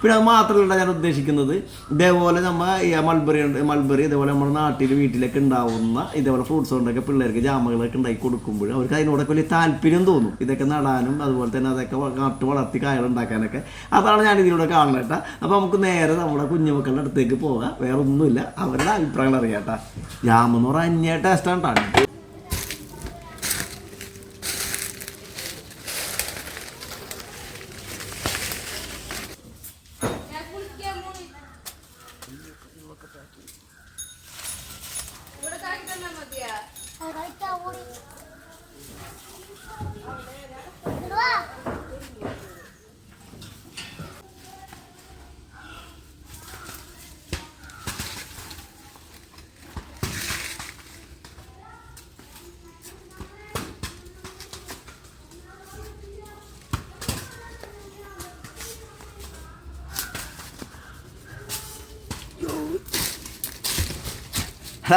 പിന്നെ അത് മാത്രമല്ല ഞാൻ ഉദ്ദേശിക്കുന്നത് ഇതേപോലെ നമ്മൾ മൾബറി മൾബറി ഇതേപോലെ നമ്മുടെ നാട്ടിൽ വീട്ടിലൊക്കെ ഉണ്ടാവുന്ന ഇതേപോലെ ഫ്രൂട്ട്സ് കൊണ്ടൊക്കെ പിള്ളേർക്ക് ജാമകളൊക്കെ ഉണ്ടാക്കി കൊടുക്കുമ്പോൾ അവർക്ക് അതിനോടൊക്കെ വലിയ താല്പര്യം തോന്നും. ഇതൊക്കെ നടാനും അതുപോലെ തന്നെ അതൊക്കെ നട്ട് വളർത്തി കായലുണ്ടാക്കാനൊക്കെ അതാണ് ഞാൻ ഇതിലൂടെ കാണുന്നത് കേട്ടോ. അപ്പോൾ നമുക്ക് നേരെ നമ്മുടെ കുഞ്ഞുമക്കളുടെ അടുത്തേക്ക് പോകാം. വേറെ ഒന്നുമില്ല അവരുടെ അഭിപ്രായങ്ങൾ അറിയാം കേട്ടോ. ജാമെന്ന് പറഞ്ഞാൽ അന്യ ടേസ്റ്റാണ് കേട്ടോ 아, 네, 네.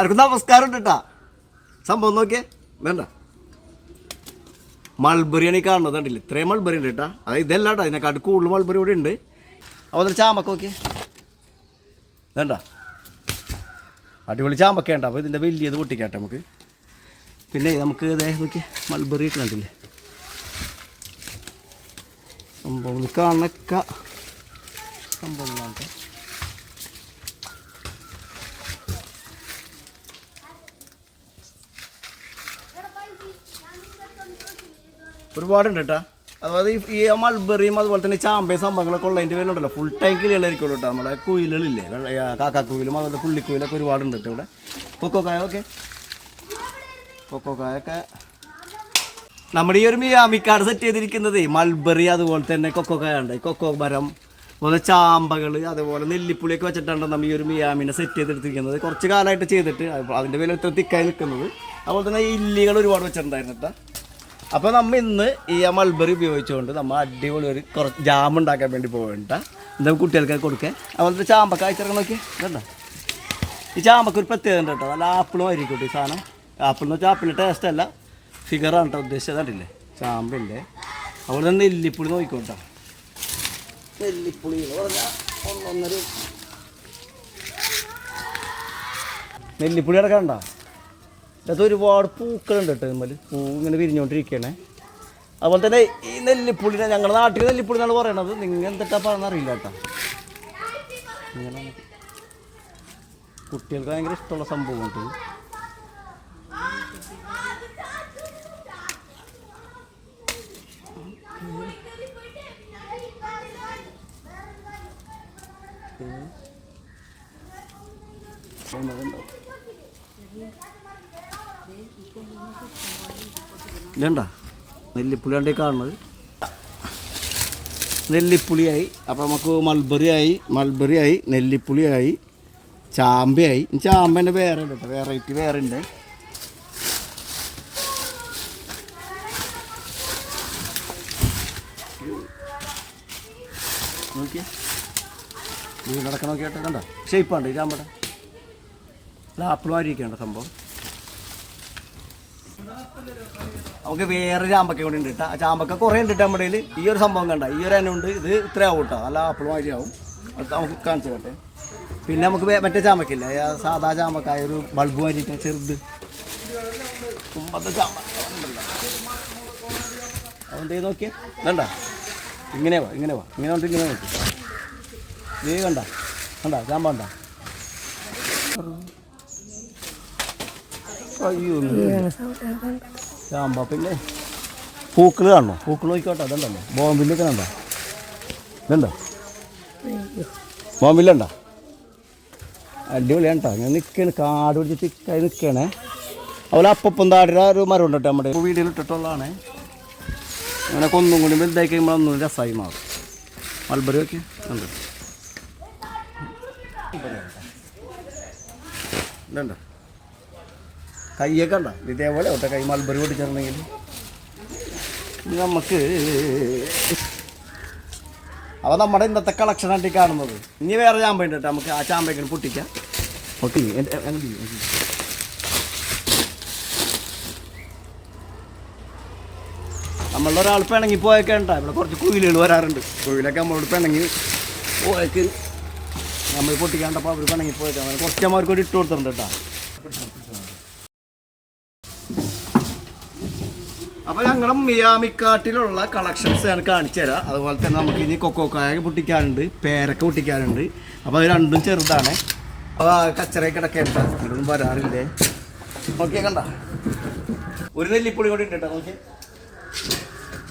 എല്ലാവർക്കും നമസ്കാരം കേട്ടാ സംഭവം നോക്കിയേ. വേണ്ട. മൾബറിയാണ് ഈ കാണുന്നത് കണ്ടില്ല? ഇത്രയും മൾബറി ഉണ്ട് കേട്ടാ അതായത് ഇതല്ല കേട്ടോ ഇതിനെക്കാട്ട് കൂടുതൽ മൾബറി ഇവിടെ ഉണ്ട്. അതുപോലെ ചാമ്പക്ക നോക്കിയേ. വേണ്ട. അടിപൊളി ചാമ്പക്ക ഉണ്ട്. അപ്പോൾ ഇതിന്റെ വലിയത് പൊട്ടിക്കാട്ടെ നമുക്ക്. പിന്നെ നമുക്ക് ഇതേ നോക്കിയേ. മൾബറി കണ്ടില്ലേ? സംഭവം കാണക്ക. സംഭവം കേട്ടോ ഒരുപാടുണ്ട് കേട്ടാ അതായത് ഈ- മൾബറിയും അതുപോലെ തന്നെ ചാമ്പയും സംഭവങ്ങളൊക്കെ ഉള്ളതിന്റെ പേരുണ്ടല്ലോ ഫുൾ ടൈം കിളികളായിരിക്കും കേട്ടോ നമ്മുടെ കുയിലുകളില്ലേ? കാക്കാക്കുയിലും അതുപോലെ പുള്ളിക്കുയിലൊക്കെ ഒരുപാടുണ്ട് കേട്ടോ ഇവിടെ. കൊക്കോക്കായ ഒക്കെ കൊക്കോക്കായൊക്കെ നമ്മുടെ ഈ ഒരു മിയാമിക്കാട് സെറ്റ് ചെയ്തിരിക്കുന്നത് മൾബറി അതുപോലെ തന്നെ കൊക്കോക്കായ ഉണ്ട് കൊക്കോ മരം അതുപോലെ ചാമ്പകൾ അതുപോലെ നെല്ലിപ്പുളിയൊക്കെ വെച്ചിട്ടാണ് നമ്മൾ ഈ ഒരു മിയാമിനെ സെറ്റ് ചെയ്തെടുത്തിരിക്കുന്നത്. കുറച്ച് കാലമായിട്ട് ചെയ്തിട്ട് അതിന്റെ പേരിൽ ഇത്ര തിക്കായി നിൽക്കുന്നത്. അതുപോലെ തന്നെ ഇല്ലികൾ ഒരുപാട് വെച്ചിട്ടുണ്ടായിരുന്നു കേട്ടോ അപ്പോൾ നമ്മൾ ഇന്ന് ഈ മൾബറി ഉപയോഗിച്ചുകൊണ്ട് നമ്മൾ അടിപൊളി ഒരു കുറച്ച് ജാം ഉണ്ടാക്കാൻ വേണ്ടി പോകണ്ട എന്താ കുട്ടികൾക്ക് കൊടുക്കുക അതുപോലെ ചാമ്പക്ക അയച്ചിറങ്ങി നോക്കി കണ്ടോ ഈ ചാമ്പക്ക ഒരു പ്രത്യേകത ഉണ്ട് കേട്ടോ. നല്ല ആപ്പിളും ആയിരിക്കും ഈ സാധനം. ആപ്പിൾ എന്ന് വെച്ചാൽ ആപ്പിളിന്റെ ടേസ്റ്റ് അല്ല. ഫിഗറാണ് കേട്ടോ ഉദ്ദേശിച്ചത്. കണ്ടില്ലേ? ചാമ്പില്ലേ അതുപോലെ തന്നെ നെല്ലിപ്പുളി നോക്കിക്കോട്ടോ നെല്ലിപ്പുളി ഒന്നൊന്നര നെല്ലിപ്പുളി കിടക്കണ്ട അത് ഒരുപാട് പൂക്കളുണ്ട് കേട്ടോ നമ്മൾ പൂ ഇങ്ങനെ വിരിഞ്ഞുകൊണ്ടിരിക്കണേ അതുപോലെ തന്നെ ഈ നെല്ലിപ്പുള്ളിനെ ഞങ്ങളുടെ നാട്ടിൽ നെല്ലിപ്പുള്ളി എന്നാണ് പറയണത്. നിങ്ങൾ എന്തിട്ടാ പറയുന്നത് അറിയില്ല കേട്ടോ. കുട്ടികൾക്ക് ഭയങ്കര ഇഷ്ടമുള്ള സംഭവമാണ് ഇത്. ഇതണ്ട? നെല്ലിപ്പുളിയാണ്ട് കാണുന്നത്. നെല്ലിപ്പുളിയായി. അപ്പോൾ നമുക്ക് മൾബറിയായി ആയി മൾബറി ആയി നെല്ലിപ്പുളിയായി ചാമ്പയായി. ചാമ്പേന്റെ വേറെ ഉണ്ട് കേട്ടോ വെറൈറ്റി വേറെ ഉണ്ട്. നോക്കിയേ. നടക്കണോ കേട്ടോ കണ്ടോ ഷേപ്പാണ്ട് ഈ ചാമ്പയുടെ അല്ല ആപ്പിൾ മാരിയൊക്കെയാണ് സംഭവം? നമുക്ക് വേറെ ചാമ്പക്ക കൂടി ഉണ്ട് കേട്ടോ ചാമ്പക്ക കുറേ ഉണ്ട് നമ്മുടെ ഈ ഒരു സംഭവം കണ്ട ഈ ഒരു എണ്ണ ഉണ്ട് ഇത് ഇത്ര ആവും കേട്ടോ നല്ല ആപ്പിൾ മാതിരി ആവും അത് നമുക്ക് കാണിച്ചു കേട്ടെ പിന്നെ നമുക്ക് മറ്റേ ചാമ്പക്കില്ല സാധാ ചാമ്പക്ക ഒരു ബൾബ് മാതിരിട്ട് ചെറുത്. കുമ്പത്തെ ചാമ്പക്ക. അതുകൊണ്ട് ഇത് നോക്കിയേ? വേണ്ട ഇങ്ങനെ വാ ഇങ്ങനെ വാ. ഇങ്ങനെ കൊണ്ട് ഇങ്ങനെ നോക്കി. നീ കണ്ട കണ്ട ചാമ്പ കണ്ട. ചാമ്പ പിന്നെ പൂക്കൾ കാണണോ? പൂക്കൾ നോക്കിക്കോട്ടെ അതുണ്ടല്ലോ ബോംബില്ലൊക്കെ കണ്ടോ? ഇതുണ്ടോ? ബോംബില്ലുണ്ടോ അടിപൊളിയാണ് കേട്ടോ ഞാൻ നിൽക്കണ് കാട് പിടിച്ച് തിക്കായി നിൽക്കണേ അതുപോലെ അപ്പം താടിയുടെ ഒരു മരം ഉണ്ട് കേട്ടോ നമ്മുടെ വീടിൽ ഇട്ടിട്ടുള്ളതാണ്. അങ്ങനെ കൊന്നും കൂടി വലുതായി കഴിയുമ്പോൾ ഒന്നും രസമായി മാറും. മൾബറി ഒക്കെ ഉണ്ട് ഇതുണ്ട്? കയ്യൊക്കെ ഉണ്ടോ? ഇതേപോലെ ഒറ്റ കൈ മൾബറി പൊട്ടിച്ചിട്ടുണ്ടെങ്കിൽ നമുക്ക് അപ്പോൾ നമ്മുടെ ഇന്നത്തെ കളക്ഷൻ ഈ കാണുന്നത്. ഇനി വേറെ ചാമ്പ ഉണ്ട് നമുക്ക് ആ ചാമ്പയ്ക്ക് പൊട്ടിക്കാം. ഓക്കെ നമ്മളുടെ ഒരാൾ പിണങ്ങി പോയൊക്കെ ഉണ്ടാ? ഇവിടെ കുറച്ച് കുയിലുകൾ വരാറുണ്ട്. കുയിലൊക്കെ നമ്മളോട് പിണങ്ങി പോയക്ക്. നമ്മൾ പൊട്ടിക്കാണ്ടപ്പോൾ അവർ പിണങ്ങി പോയേക്കാം. കുറച്ച് അമ്മമാർക്ക് ഒരു ഇട്ട് കൊടുത്തിട്ടുണ്ട് കേട്ടോ. അപ്പോൾ ഞങ്ങൾ മിയാമിക്കാട്ടിലുള്ള കളക്ഷൻസ് ഞാൻ കാണിച്ചു തരാം. അതുപോലെ തന്നെ നമുക്ക് ഇനി കൊക്കോക്കായ പൊട്ടിക്കാനുണ്ട് പേരക്ക പൊട്ടിക്കാനുണ്ട്. അപ്പോൾ അത് രണ്ടും ചെറുതാണ്. അപ്പോൾ കച്ചറയൊക്കെ കിടക്കേണ്ട ഇതൊന്നും വരാറില്ലേ? നോക്കിയാ കണ്ട. ഒരു നെല്ലിപ്പൊടി കൂടി ഉണ്ട് കേട്ടോ നോക്കി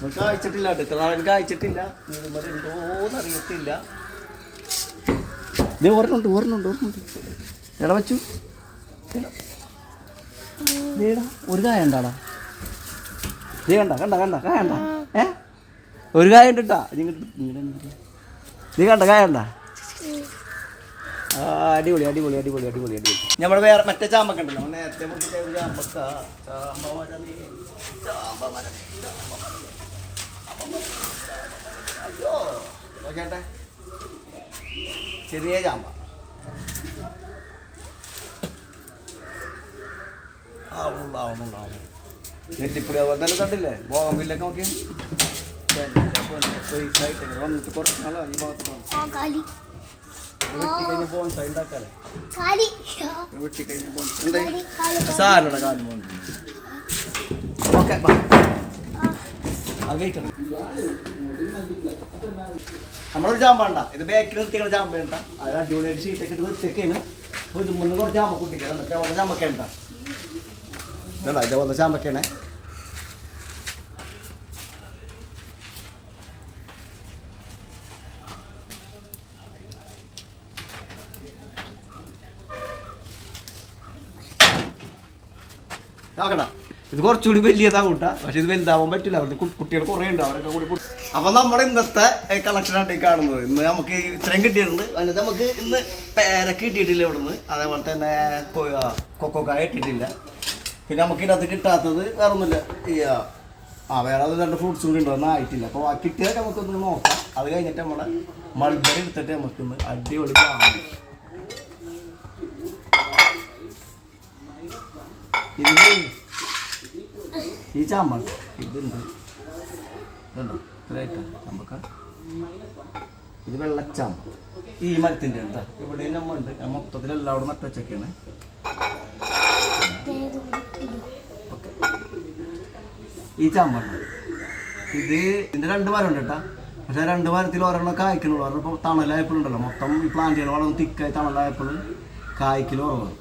നമുക്ക് കായ്ച്ചിട്ടില്ല ഇത്ര നാളെ കായ്ച്ചിട്ടില്ല. എന്തോന്ന് അറിയത്തില്ല. ഇത് ഓർമ്മയുണ്ട് ഓർമ്മയുണ്ട് ഓർമ്മയുണ്ട് എടാ വെച്ചു. ഒരു കായ ഉണ്ടാടാ? നീ കണ്ട കണ്ട കണ്ട കണ്ട? ഏഹ് ഏ? ഒരു കായ ഉണ്ട് കേട്ടാ നീ കണ്ട കായ അടിപൊളി അടിപൊളി അടിപൊളി അടിപൊളി അടിപൊളി. നമ്മൾ വേറെ മറ്റേ ചാമ്പക്ക ഉണ്ടല്ലോ നേരത്തെ ചാമ്പ ചെറിയ ചാമ്പ. മരം. നെറ്റിപ്പുടി അതുപോലെ തന്നെ കണ്ടില്ലേ ബോംബില്ലൊക്കെ നോക്കി വന്നിട്ട് കുറച്ച് നാളായി. ഈ ഭാഗത്ത് ആ കാലി. ഓക്കെ നമ്മളൊരു ചാമ്പണ്ട ഇത് ബാക്കിൽ നിർത്തിയുള്ള ചാമ്പണ്ട അത് അടിപൊളിയായിട്ട് ഷീറ്റൊക്കെ ഇട്ട് നിർത്തിയൊക്കെയാണ് ഇത് മുന്നേ കുറച്ച് ചാമ്പ കുട്ടിക്കണം എന്നിട്ട് അവിടെ ചാമ്പക്കേണ്ട ഇതല്ല ഇതേപോലെ ചാമ്പക്കേണേ നോക്കണ്ട ഇത് കുറച്ചുകൂടി വലിയതാ കൂട്ട പക്ഷെ ഇത് വലുതാവാൻ പറ്റില്ല. അവരുടെ കുട്ടികൾ കുറേ ഉണ്ട്. അവരൊക്കെ കൂടി അപ്പൊ നമ്മുടെ ഇന്നത്തെ കളക്ഷനാണ് ഈ കാണുന്നത്. ഇന്ന് നമുക്ക് ഇത്രയും കിട്ടിയിട്ടുണ്ട്. അതിനകത്ത് നമുക്ക് ഇന്ന് പേരക്ക് കിട്ടിയിട്ടില്ല ഇവിടുന്ന്. അതേപോലെ തന്നെ കൊക്കോക്കായ കിട്ടിയിട്ടില്ല. പിന്നെ നമുക്ക് ഇതിനകത്ത് കിട്ടാത്തത് വേറെ ഒന്നുമില്ല ഈ ആ, വേറെ അത് രണ്ട് ഫ്രൂട്ട്സ് കൂടി ഉണ്ടോ. ഒന്നും ആയിട്ടില്ല. അപ്പോൾ ആ കിട്ടിയതൊക്കെ നമുക്കൊന്ന് നോക്കാം. അത് കഴിഞ്ഞിട്ട് നമ്മുടെ മൾബറി എടുത്തിട്ട് നമുക്കൊന്ന് അടിപൊളി കാണാം ഈ ചാമ്പ ഇതുണ്ട്. ഇതുണ്ടോ? ഇത്രയായിട്ട് ചാമ്പക്ക. ഇത് വെള്ളച്ചാമ്പ. ഈ മരത്തിന്റെ എന്താ ഇവിടെ നമ്മുണ്ട് മൊത്തത്തിൽ എല്ലാവരും നട്ടുവച്ചൊക്കെയാണ് ഈ ചാമ്പ ഇത് ഇതിന്റെ രണ്ട് മരം ഉണ്ട് പക്ഷെ രണ്ട് മരത്തിൽ ഒരെണ്ണം കായ്ക്കണുള്ളൂ ഒരെണ്ണം ഇപ്പോൾ തണലായപ്പോഴുണ്ടല്ലോ. മൊത്തം ഈ പ്ലാന്റുകൾ വളരെ തിക്കായി തണലായപ്പോഴും കായ്ക്കൽ കുറവാണ്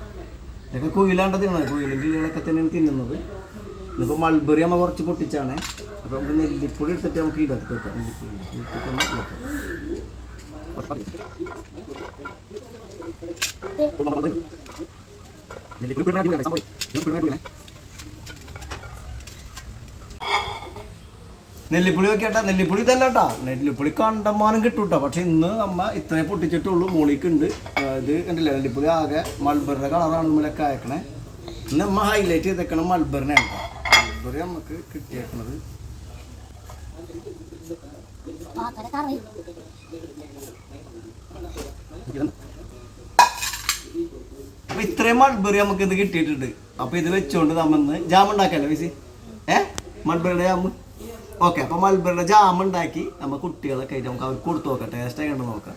ഇതൊക്കെ കുയിലാണ്ട് തിന്നത് കുയിലും കിളികളൊക്കെ തന്നെയാണ് തിന്നുന്നത്. ഇതിപ്പോൾ മൾബറി നമ്മൾ കുറച്ച് പൊട്ടിച്ചാണ്. അപ്പോൾ നമുക്ക് നെല്ലിപ്പൊടി എടുത്തിട്ട് നമുക്ക് ഇടത്ത് വെക്കാം. നെല്ലിപ്പൊടി ഇടുന്ന അടിപൊളിയാണ് സംഭവം. നെല്ലിപ്പൊടി ഇടുന്ന അടിപൊളിയാണ്. നെല്ലിപ്പുളി വെക്കട്ടെ നെല്ലിപ്പുളി തന്നെ കേട്ടാ നെല്ലിപ്പുളി കണ്ടമാനം കിട്ടും കേട്ടോ പക്ഷെ ഇന്ന് നമ്മ ഇത്രയും പൊട്ടിച്ചിട്ടുള്ളൂ. മോളിക്കുണ്ട്. ഇത് കണ്ടില്ല? നെല്ലിപ്പുളി ആകെ മൾബറിന്റെ കളറാണ് നമ്മളൊക്കെ അയക്കണേ ഇന്ന് നമ്മ ഹൈലൈറ്റ് ചെയ്തേക്കണം മൾബറിനെ കേട്ടോ മൾബറി നമുക്ക് കിട്ടിയേക്കണത്. കറി അപ്പൊ ഇത്രയും മൾബറി നമുക്ക് ഇത് കിട്ടിയിട്ടുണ്ട്. അപ്പൊ ഇത് വെച്ചോണ്ട് നമ്മന്ന് ജാം ഉണ്ടാക്കല്ലേ വിസി ഏ? മൾബറിയുടെ ജാമ് ഓക്കെ അപ്പൊ മൾബറിയുടെ ജാം ഉണ്ടാക്കി നമ്മ കുട്ടികളൊക്കെ നമുക്ക് അവർക്ക് കൊടുത്തു നോക്കാം. ടേസ്റ്റ് കണ്ടു നോക്കാം.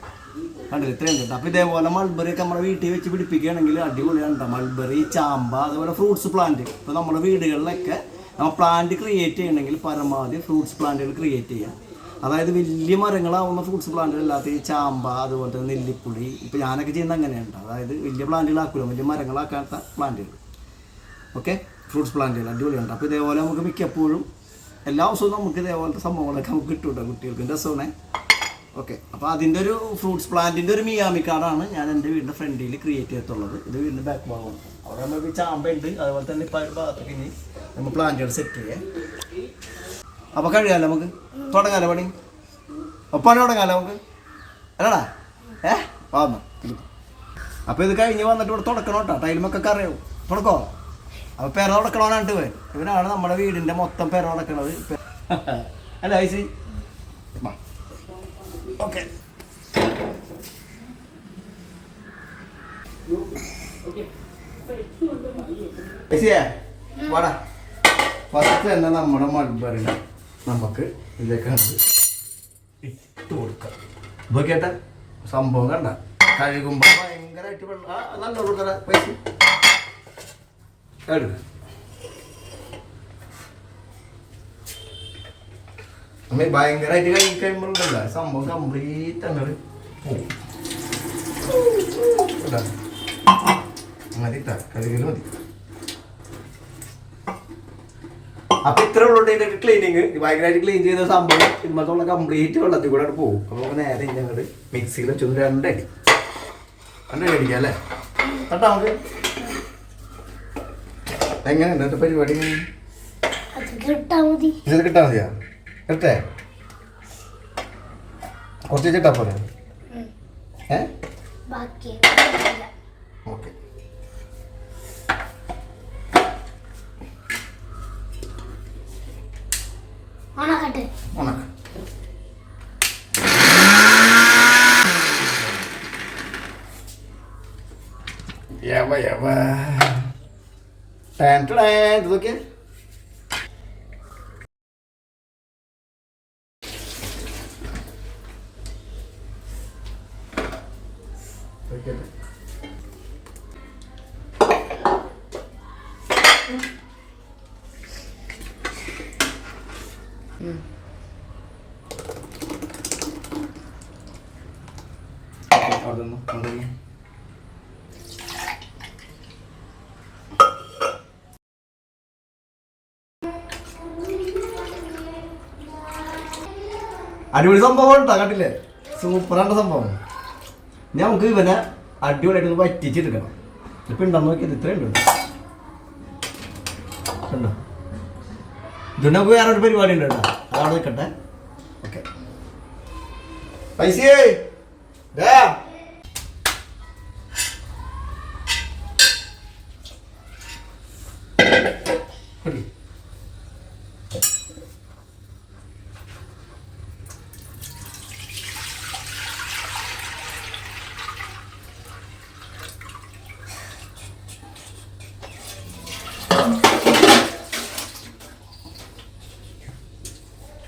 കണ്ടില്ല? ഇത്രയും ഉണ്ട് അപ്പൊ ഇതേപോലെ മൾബറി ഒക്കെ നമ്മുടെ വീട്ടിൽ വെച്ച് പിടിപ്പിക്കുകയാണെങ്കിൽ അടിപൊളിയാണ്. മൾബറി ചാമ്പ അതുപോലെ ഫ്രൂട്ട്സ് പ്ലാന്റ് ഇപ്പൊ നമ്മുടെ വീടുകളിലൊക്കെ നമ്മൾ പ്ലാന്റ് ക്രിയേറ്റ് ചെയ്യണമെങ്കിൽ പരമാവധി ഫ്രൂട്ട്സ് പ്ലാന്റുകൾ ക്രിയേറ്റ് ചെയ്യാം. അതായത് വലിയ മരങ്ങളാവുന്ന ഫ്രൂട്ട്സ് പ്ലാന്റുകളില്ലാത്ത ഈ ചാമ്പ അതുപോലെ തന്നെ നെല്ലിപ്പുളി ഇപ്പം ഞാനൊക്കെ ചെയ്യുന്ന അങ്ങനെയുണ്ട് അതായത് വലിയ പ്ലാന്റുകളാക്കില്ല വലിയ മരങ്ങളാക്കാത്ത പ്ലാന്റുകൾ ഓക്കെ ഫ്രൂട്ട്സ് പ്ലാന്റുകൾ അടിപൊളിയുണ്ട്. അപ്പോൾ ഇതേപോലെ നമുക്ക് മിക്കപ്പോഴും എല്ലാ ദിവസവും നമുക്ക് ഇതേപോലത്തെ സംഭവങ്ങളൊക്കെ നമുക്ക് കിട്ടും കേട്ടോ കുട്ടികൾക്ക് രസമാണ്? ഓക്കെ അപ്പോൾ അതിന്റെ ഒരു ഫ്രൂട്ട്സ് പ്ലാന്റിന്റെ ഒരു മിയാമി കാർഡാണ് ഞാൻ എന്റെ വീടിന്റെ ഫ്രണ്ടിൽ ക്രിയേറ്റ് ചെയ്തിട്ടുള്ളത്. ഇത് വീടിന്റെ ബാക്ക് ഭാഗമാണ്. അവിടെ നമുക്ക് ചാമ്പയുണ്ട്. അതുപോലെ തന്നെ ഇപ്പോൾ ഭാഗത്തൊക്കെ ഇനി നമ്മൾ പ്ലാന്റുകൾ സെറ്റ് ചെയ്യാം. അപ്പോൾ കഴിയാലോ നമുക്ക്? തുടങ്ങാലോ പണി? ഒപ്പാണ് തുടങ്ങാലോ നമുക്ക്? അല്ലടാ. ഏ? വന്നു അപ്പോൾ ഇത് കഴിഞ്ഞ് വന്നിട്ട് ഇവിടെ തുടക്കണം കേട്ടോ. ടൈലുമൊക്കെ അറിയാവും. തുടക്കോ? അപ്പോൾ പെര തുടക്കണോനായിട്ട് ഇവൻ ഇവനാണ് നമ്മുടെ വീടിന്റെ മൊത്തം പെര തുടക്കണത്. അല്ല ഐസി. ഓക്കെ. ഐസിയേ വാടാ. ഫസ്റ്റ് തന്നെ നമ്മുടെ മൾബറിനെ നമുക്ക് ഇതിലേക്ക് ഇട്ട് കൊടുക്കാം. ഇപ്പോൾ കേട്ട? സംഭവം കണ്ട. കഴുകുമ്പോൾ ഭയങ്കരമായിട്ട് വെള്ളം. ആ നല്ല കൊടുക്കല പൈസ. എടുക്ക. അമ്മ ഭയങ്കരമായിട്ട് കഴുകി കഴിയുമ്പോഴുണ്ടല്ല. സംഭവം കംപ്ലീറ്റ് അങ്ങോട്ട് പോകും. മതി ഇട്ടാ മതി. അപ്പൊ ഇത്ര ഉള്ളൂ ഇതിന്റെ ക്ലീനിങ് ഭയങ്കരമായിട്ട് ക്ലീൻ ചെയ്ത സംഭവം. ഇന്നത്തുള്ള കംപ്ലീറ്റ് വെള്ളത്തിൽ കൂടെ പോകും. അപ്പൊ നമുക്ക് നേരെ ഇനി അങ്ങോട്ട് മിക്സിയിൽ വെച്ചൊന്ന് രണ്ടടി രണ്ടടി അടിക്കാം അല്ലേ? കേട്ടോ നമുക്ക്? എങ്ങനെയുണ്ട്? എന്നിട്ട് പരിപാടി? ഇത് കിട്ടാ മതിയാ? കിട്ടേ? കുറച്ച് കിട്ടാ പോലെ ഏ? ബാക്കി ഓക്കെ. യവ യവ ടാൻ ടാൻ ഇത് നോക്കിയേ നോക്കിയേ. അവിടുന്ന് അവിടുന്ന് അടിപൊളി സംഭവം കേട്ടോ കണ്ടില്ലേ? സൂപ്പറാണ് സംഭവം. ഇനി നമുക്ക് ഇവനെ അടിപൊളിയായിട്ട് വറ്റിച്ചെടുക്കണം. ഇപ്പൊ ഉണ്ടെന്ന് നോക്കിയത്? ഇത്രയും ഉണ്ട് കണ്ടോ? നമുക്ക് വേറെ ഒരു പരിപാടി ഉണ്ട് കേട്ടോ. അതവിടെ നിൽക്കട്ടെ. ഓക്കെ. പൈസയേ. ദാ. കുടി.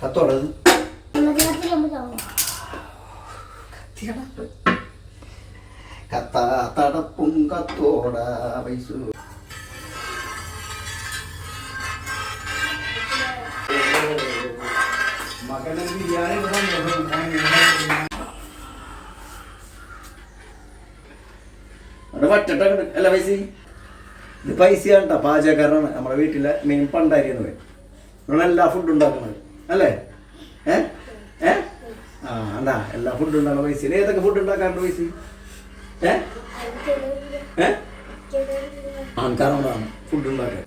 കത്തോടെ ഇത്. കത്തോട മകനെ ബിരിയാണി അവിടെ വറ്റട്ടെ? അല്ല പൈസ ഇത് പൈസയാണ് കേട്ടോ പാചകക്കാരനാണ്. നമ്മുടെ വീട്ടിലെ മെയിൻ പണ്ടായിരുന്നത് നിങ്ങളെ എല്ലാ ഫുഡ് ഉണ്ടാക്കുന്നത്. അല്ലേ? ഏ? ഏ? ആ എന്താ എല്ലാ ഫുഡ് ഉണ്ടാകുന്ന പൈസ ഏതൊക്കെ ഫുഡ് ഉണ്ടാക്കാറുണ്ട് പൈസ ഏ? ഏ? ആൾക്കാരോടാണ് ഫുഡ് ഉണ്ടാക്കാൻ.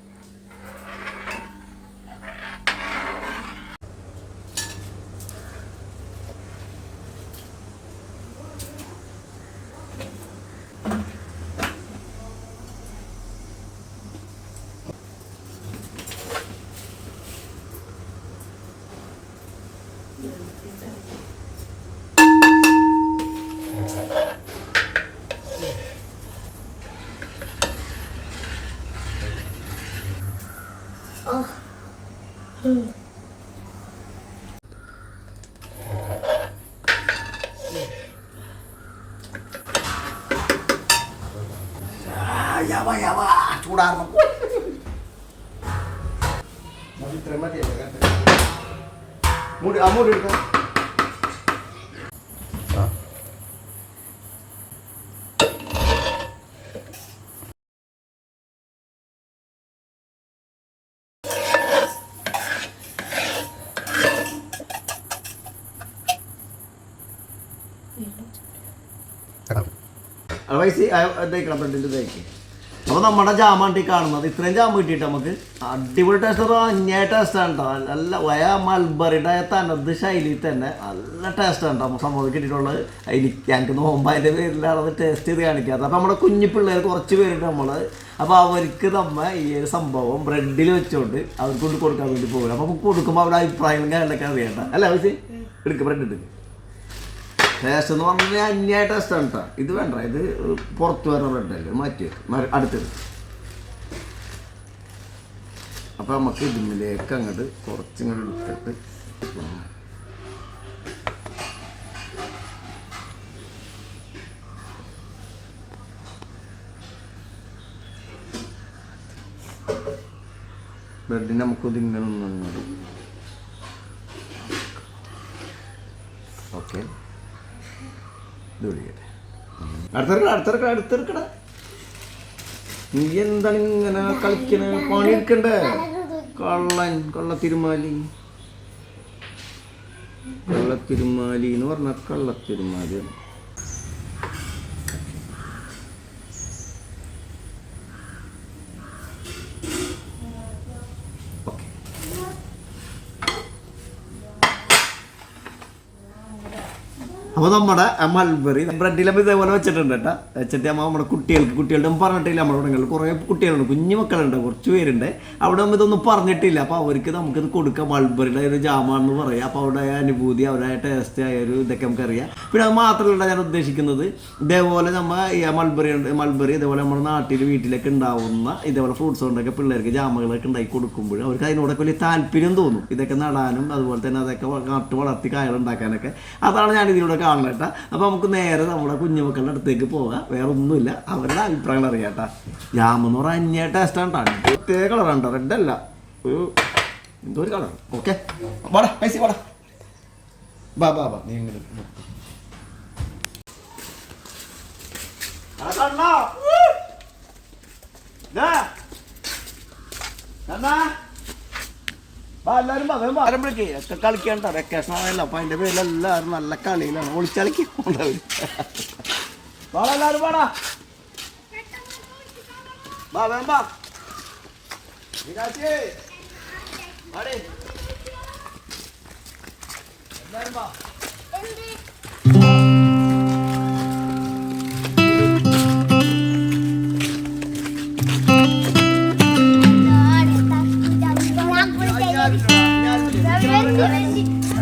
응. അപ്പോൾ നമ്മുടെ ജാമാണ്ടി കാണുന്നത് ഇത്രയും ജാമ്പ് കിട്ടിയിട്ട് നമുക്ക് അടിപൊളി ടേസ്റ്റ് അന്യായ ടേസ്റ്റാണ് കേട്ടോ നല്ല വയ മൽബറിയുടെ തനത് ശൈലി തന്നെ നല്ല ടേസ്റ്റാണ് കേട്ടോ നമ്മൾ സംഭവം കിട്ടിയിട്ടുള്ളത് എനിക്ക് ഞങ്ങൾക്ക് നോമ്പ് അതിന്റെ പേരിലാണ് അത് ടേസ്റ്റ് ചെയ്ത് കാണിക്കാത്ത അപ്പോൾ നമ്മുടെ കുഞ്ഞു പിള്ളേർ കുറച്ച് പേരുണ്ട് നമ്മൾ അപ്പോൾ അവർക്ക് നമ്മ ഈ ഒരു സംഭവം ബ്രെഡിൽ വെച്ചുകൊണ്ട് അവർക്ക് കൊണ്ട് കൊടുക്കാൻ വേണ്ടി പോകും അപ്പോൾ കൊടുക്കുമ്പോൾ അവരുടെ അഭിപ്രായങ്ങളും കാര്യങ്ങളൊക്കെ അറിയണ്ട അല്ല പൈസ എടുക്കും ബ്രെഡ് എടുക്കുക ടേസ്റ്റ് എന്ന് പറഞ്ഞാൽ അന്യായ ടേസ്റ്റ് ആണ് കേട്ടോ ഇത് വേണ്ട ഇത് പുറത്ത് വരുന്ന ബ്രെഡല്ലേ മാറ്റി അടുത്തത്. അപ്പൊ നമുക്ക് ഇതിലേക്ക് അങ്ങോട്ട് കുറച്ചിങ്ങോട്ട് എടുത്തിട്ട് ബ്രെഡിന് നമുക്ക് ഇതിങ്ങനെ ഒന്നും ഓക്കെ ഇത് വിളിക്കട്ടെ നീ എന്താണ് ഇങ്ങനെ കളിക്കണ പണിയെടുക്കണ്ടേ കള്ളൻ കള്ളത്തിരുമാലി. കള്ളത്തിരുമാലി എന്ന് പറഞ്ഞ കള്ളത്തിരുമാലിയാണ് അപ്പോൾ നമ്മുടെ മൽബറി ബ്രെഡിലും ഇതേപോലെ വെച്ചിട്ടുണ്ട് കേട്ടോ. വെച്ചിട്ട് അമ്മ നമ്മുടെ കുട്ടികൾക്ക് കുട്ടികളുടെ പറഞ്ഞിട്ടില്ല നമ്മുടെ ഇവിടെ കുറേ കുട്ടികളുണ്ട് കുഞ്ഞു മക്കളുണ്ട് കുറച്ച് പേരുണ്ട്. അവിടെ നമ്മൾ ഇതൊന്നും പറഞ്ഞിട്ടില്ല. അപ്പോൾ അവർക്ക് നമുക്കിത് കൊടുക്കാം. മൾബറിയുടെ ഒരു ജാമാണെന്ന് പറയാം. അപ്പോൾ അവിടെ അനുഭൂതി അവരുടെ ടേസ്റ്റ് ആയ ഒരു ഇതൊക്കെ നമുക്കറിയാം. പിന്നെ അത് മാത്രമല്ല ഞാൻ ഉദ്ദേശിക്കുന്നത് ഇതേപോലെ നമ്മൾ ഈ മൾബറി മൾബറി ഇതേപോലെ നമ്മുടെ നാട്ടിൽ വീട്ടിലൊക്കെ ഉണ്ടാവുന്ന ഇതേപോലെ ഫ്രൂട്ട്സ് കൊണ്ടൊക്കെ പിള്ളേർക്ക് ജാമകളൊക്കെ ഉണ്ടാക്കി കൊടുക്കുമ്പോൾ അവർക്ക് അതിനോടൊക്കെ വലിയ താല്പര്യം തോന്നും. ഇതൊക്കെ നടാനും അതുപോലെ തന്നെ അതൊക്കെ നട്ട് വളർത്തി കായകൾ ഉണ്ടാക്കാനൊക്കെ. അതാണ് ഞാൻ ഇതിലൂടെ കാണുന്നത് കേട്ടോ. അപ്പോൾ നമുക്ക് നേരെ നമ്മുടെ കുഞ്ഞുമക്കളുടെ അടുത്തേക്ക് പോകാം. വേറെ ഒന്നുമില്ല. അവരുടെ അഭിപ്രായങ്ങൾ അറിയാട്ടാ ജാമെന്ന് പറഞ്ഞാൽ അന്യ ടേസ്റ്റാണ് കേട്ടോ പ്രത്യേക കളറാണ് കേട്ടോ റെഡ് അല്ല. ഒരു എന്തോ ഒരു കളർ ഓക്കെ വാടാ പൈസ വാടാ. ബാ ബാ ബാ. നീ ഇങ്ങോട്ട്. ആ കണ്ണാ. ദാ. കണ്ണാ. വാ, എല്ലാരും വാ, വേഗം വാ. ആരംഭിക്ക്. ഒക്കെ കളിക്കണ്ട വെക്കേഷൻ ആണല്ലോ അപ്പൊ അതിന്റെ പേരിൽ എല്ലാവരും നല്ല കളിയിലാണ് ഒളിച്ചളിക്ക് വാടാ എല്ലാരും വാടാ വാ വേഗം വാ മീനാക്ഷി. വാടി. എല്ലാരും വാ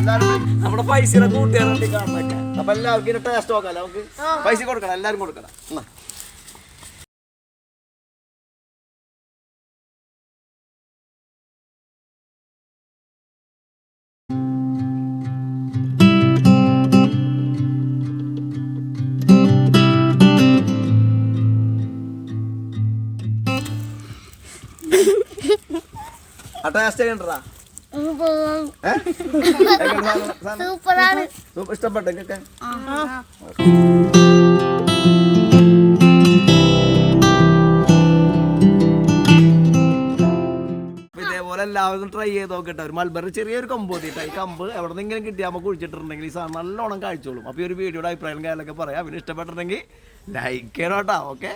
നമ്മുടെ പൈസയുടെ കൂട്ടുകാരുണ്ട് കാണുന്നൊക്കെ അപ്പൊ എല്ലാവർക്കും ഇതിന്റെ ടേസ്റ്റ് നോക്കാം നമുക്ക് പൈസ കൊടുക്കണം എല്ലാവരും കൊടുക്കണം. എന്നാ. ആ ടേസ്റ്റ് കണ്ടടാ സൂപ്പറാണ്. ഇഷ്ടപ്പെട്ടു അപ്പൊ ഇതേപോലെ എല്ലാവരും ട്രൈ ചെയ്ത് നോക്കട്ടെ. ഒരു മൽബറി ചെറിയൊരു കമ്പ് മതിയിട്ട് ഈ കമ്പ് എവിടെ നിന്നെങ്കിലും കിട്ടിയാൽ നമുക്ക് കുഴിച്ചിട്ടുണ്ടെങ്കിൽ ഈ സാധനം നല്ലോണം കഴിച്ചോളും അപ്പോൾ ഈ ഒരു വീഡിയോയുടെ അഭിപ്രായം കാര്യങ്ങളൊക്കെ പറയാം. പിന്നെ ഇഷ്ടപ്പെട്ടിട്ടുണ്ടെങ്കിൽ ലൈക്ക് ചെയ്യണം കേട്ടോ ഓക്കെ